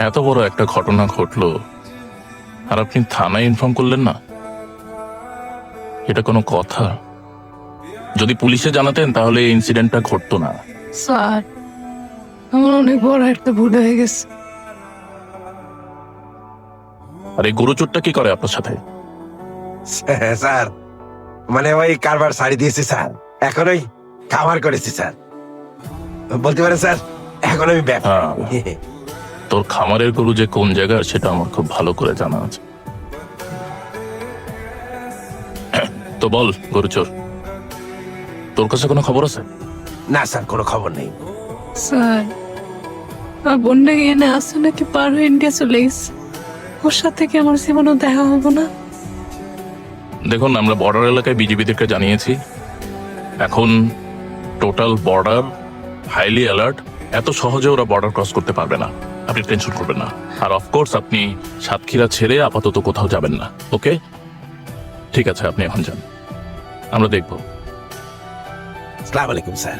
এত বড় একটা ঘটনা ঘটলো আর আপনি থানায় ইনফর্ম করলেন না? এটা কোনো কথা। যদি পুলিশে জানাতেন তাহলে এই ইনসিডেন্টটা ঘটতো না। স্যার আমার অনেক বড় একটা ভুল হয়ে গেছে। আর এই গরুচোরটা কি করে আপনার সাথে? স্যার মানে ওই কারবার সারি দিয়েছি স্যার। এখন ওই খাবার করেছি স্যার। বলতে পারেন স্যার এখন আমি ব্যাক হ্যাঁ। তোর খামারের গরু যে কোন জায়গায় সেটা আমার খুব ভালো করে জানা আছে। তো বল গরুচোর তোর কাছে কোনো খবর আছে? না স্যার কোনো খবর নেই। স্যার আমার বোনটা এখানে আসছে নাকি? পার হয়ে ইন্ডিয়া চলে গেছে। ওর সাথে কি আমার জীবনও দেখা হব না? দেখুন আমরা বর্ডার এলাকায় বিজিবিদেরকে জানিয়েছি। এখন টোটাল বর্ডার হাইলি অ্যালার্ট। এত সহজে ওরা বর্ডার ক্রস করতে পারবে না। আপনি টেনশন করবেন না। আর অফকোর্স আপনি সাতক্ষীরা ছেড়ে আপাতত কোথাও যাবেন না ওকে ঠিক আছে আপনি এখন যান। আমরা দেখব। সালাম আলাইকুম স্যার।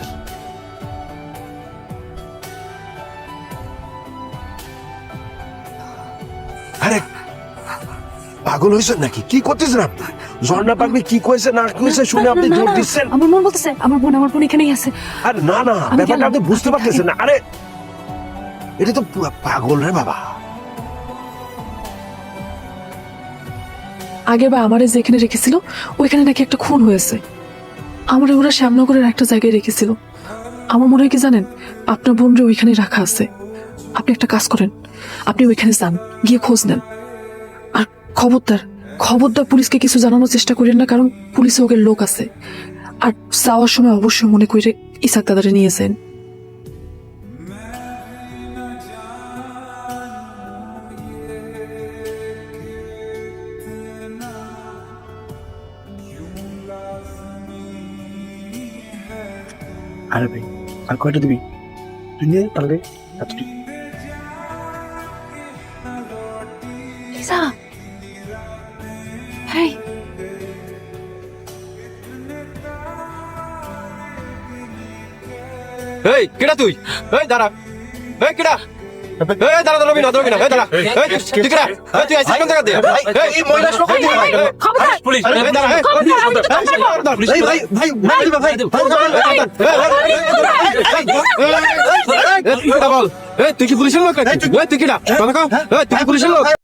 আরে পাগল হয়েছেন নাকি? কি করতেছেন আপনি? ঝর্ণা পাগলি কি কয়েছে না কয়েছে শুনে আপনি জোর দিচ্ছেন? আমার মন বলতেছে আমার বোন আমার বোন এখানেই আছে। আর না না আমি ব্যাপারটা আপনি বুঝতে পারতেছেন না। আরে এটা তো পাগল রে বাবা। আগের বার আমারে যেখানে রেখেছিল, ওইখানে নাকি একটা খুন হয়েছে। আমার ওরা শ্যামনগরের একটা জায়গায় রেখেছিল। আমার মনে হয় কি জানেন, আপনার বোনরে ওইখানে রাখা আছে। আপনি একটা কাজ করেন, আপনি ওইখানে যান, গিয়ে খোঁজ নেন। আর খবরদার খবরদার পুলিশকে কিছু জানানোর চেষ্টা করেন না, কারণ পুলিশে ওকে লোক আছে। আর যাওয়ার সময় অবশ্যই মনে করে ইসাক দাদারে নিয়ে যান। আরে ভাই আর কয়টা দিবি? তুই নে পারলে এতটুকু লিসা। হেই এই কেডা তুই? এই দাঁড়া। এই কেডা? না না তুই কি পুলিশের লোক তুই কও এই তুই কি পুলিশের লোক